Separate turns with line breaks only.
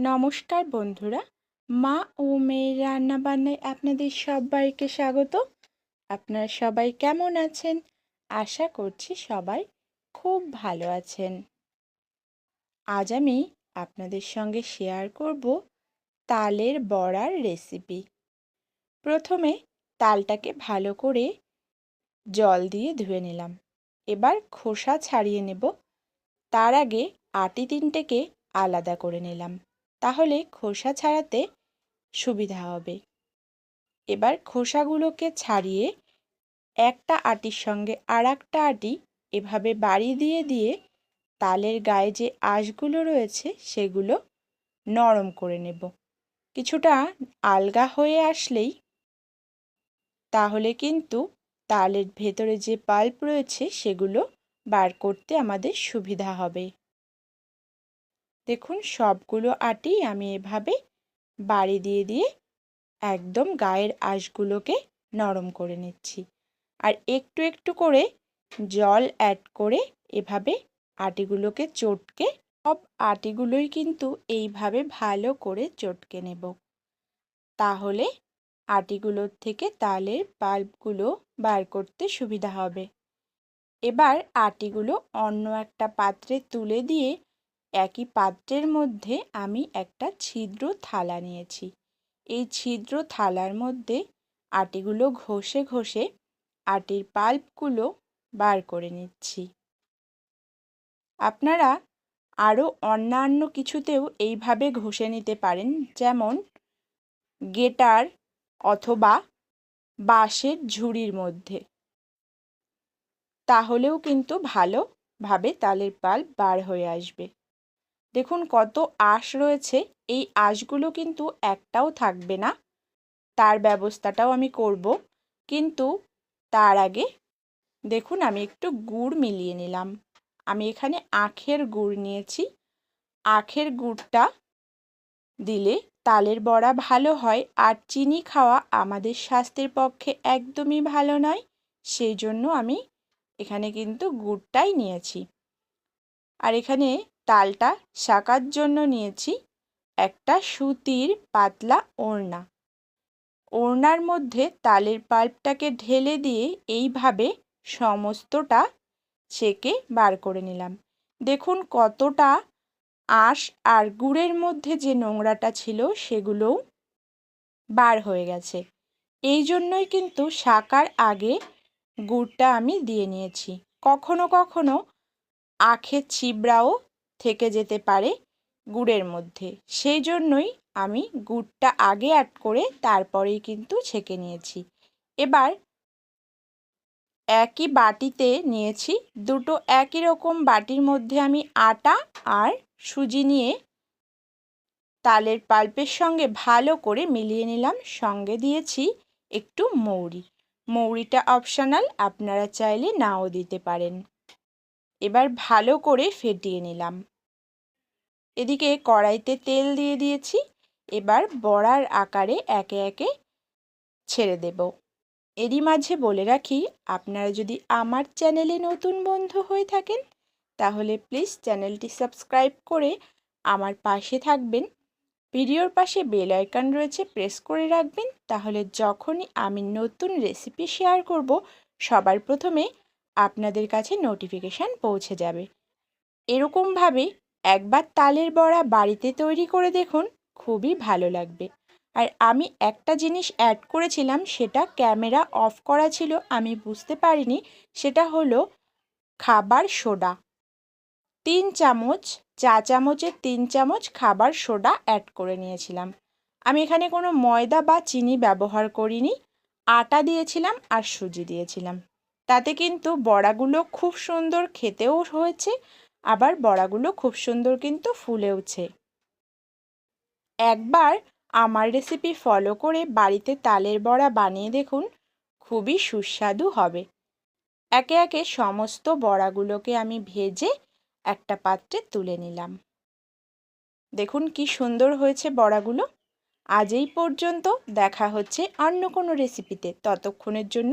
নমস্কার বন্ধুরা, মা ও মেয়ের রান্নাবান্নায় আপনাদের সবাইকে স্বাগত। আপনারা সবাই কেমন আছেন? আশা করছি সবাই খুব ভালো আছেন। আজ আমি আপনাদের সঙ্গে শেয়ার করব তালের বড়ার রেসিপি প্রথমে তালটাকে ভালো করে জল দিয়ে ধুয়ে নিলাম। এবার খোসা ছাড়িয়ে নেব। তার আগে আটি তিনটেকে আলাদা করে নিলাম। তাহলে খোসা ছাড়াতে সুবিধা হবে। এবার খোসাগুলোকে ছাড়িয়ে একটা আটির সঙ্গে আর একটা আটি এভাবে বাড়ি দিয়ে দিয়ে তালের গায়ে যে আঁশগুলো রয়েছে সেগুলো নরম করে নেব। কিছুটা আলগা হয়ে আসলেই তাহলে কিন্তু তালের ভেতরে যে পাল্প রয়েছে সেগুলো বার করতে আমাদের সুবিধা হবে। দেখুন, সবগুলো আটি আমি এভাবে বাড়ি দিয়ে দিয়ে একদম গায়ের আঁশগুলোকে নরম করে নিচ্ছি। আর একটু একটু করে জল অ্যাড করে এভাবে আটিগুলোকে চটকে, সব আটিগুলোই কিন্তু এইভাবে ভালো করে চটকে নেব। তাহলে আটিগুলোর থেকে তালের পাল্পগুলো বার করতে সুবিধা হবে। এবার আটিগুলো অন্য একটা পাত্রে তুলে দিয়ে একই পাত্রের মধ্যে আমি একটা ছিদ্র থালা নিয়েছি। এই ছিদ্র থালার মধ্যে আটিগুলো ঘষে ঘষে আটির পাল্পগুলো বার করে নিচ্ছি। আপনারা আরও অন্যান্য কিছুতেও এইভাবে ঘষে নিতে পারেন, যেমন গেটার অথবা বাঁশের ঝুড়ির মধ্যে। তাহলেও কিন্তু ভালোভাবে তালের পাল্প বার হয়ে আসবে। দেখুন কত আঁশ রয়েছে। এই আঁশগুলো কিন্তু একটাও থাকবে না। তার ব্যবস্থাটাও আমি করব। কিন্তু তার আগে দেখুন আমি একটু গুড় মিলিয়ে নিলাম। আমি এখানে আখের গুড় নিয়েছি। আখের গুড়টা দিলে তালের বড়া ভালো হয় আর চিনি খাওয়া আমাদের স্বাস্থ্যের পক্ষে একদমই ভালো নয়। সেই জন্য আমি এখানে কিন্তু গুড়টাই নিয়েছি। আর এখানে তালটা শাকার জন্য নিয়েছি একটা সুতির পাতলা ওড়না। ওড়নার মধ্যে তালের পাল্পটাকে ঢেলে দিয়ে এইভাবে সমস্তটা ছেঁকে বার করে নিলাম। দেখুন কতটা আঁশ আর গুড়ের মধ্যে যে নোংরাটা ছিল সেগুলোও বার হয়ে গেছে। এই জন্যই কিন্তু শাকার আগে গুড়টা আমি দিয়ে নিয়েছি। কখনো কখনো আখের ছিবড়াও থেকে যেতে পারে গুড়ের মধ্যে। সেই জন্যই আমি গুড়টা আগে অ্যাড করে তারপরেই কিন্তু ছেঁকে নিয়েছি। এবার একই বাটিতে নিয়েছি। দুটো একই রকম বাটির মধ্যে আমি আটা আর সুজি নিয়ে তালের পাল্পের সঙ্গে ভালো করে মিলিয়ে নিলাম। সঙ্গে দিয়েছি একটু মৌরি। মৌরিটা অপশানাল আপনারা চাইলে নাও দিতে পারেন। এবার ভালো করে ফেটিয়ে নিলাম। এদিকে কড়াইতে তেল দিয়ে দিয়েছি। এবার বড়ার আকারে একে একে ছেড়ে দেব। এরই মাঝে বলে রাখি, আপনারা যদি আমার চ্যানেলে নতুন বন্ধু হয়ে থাকেন, তাহলে প্লিজ চ্যানেলটি সাবস্ক্রাইব করে আমার পাশে থাকবেন। ভিডিওর পাশে বেল আইকন রয়েছে, প্রেস করে রাখবেন। তাহলে যখনই আমি নতুন রেসিপি শেয়ার করব, সবার প্রথমে আপনাদের কাছে নোটিফিকেশান পৌঁছে যাবে। এরকমভাবে একবার তালের বড়া বাড়িতে তৈরি করে দেখুন, খুবই ভালো লাগবে। আর আমি একটা জিনিস অ্যাড করেছিলাম, সেটা ক্যামেরা অফ করা ছিল, আমি বুঝতে পারিনি, সেটা হলো খাবার সোডা। তিন চামচ, চা চামচের তিন চামচ খাবার সোডা অ্যাড করে নিয়েছিলাম। আমি এখানে কোনো ময়দা বা চিনি ব্যবহার করিনি, আটা দিয়েছিলাম আর সুজি দিয়েছিলাম। তাতে কিন্তু বড়াগুলো খুব সুন্দর খেতেও হয়েছে, আবার বড়াগুলো খুব সুন্দর কিন্তু ফুলেওছে। একবার আমার রেসিপি ফলো করে বাড়িতে তালের বড়া বানিয়ে দেখুন, খুবই সুস্বাদু হবে। একে একে সমস্ত বড়াগুলোকে আমি ভেজে একটা পাত্রে তুলে নিলাম। দেখুন কি সুন্দর হয়েছে বড়াগুলো। আজ এই পর্যন্ত দেখা হচ্ছে অন্য কোনো রেসিপিতে ততক্ষণের জন্য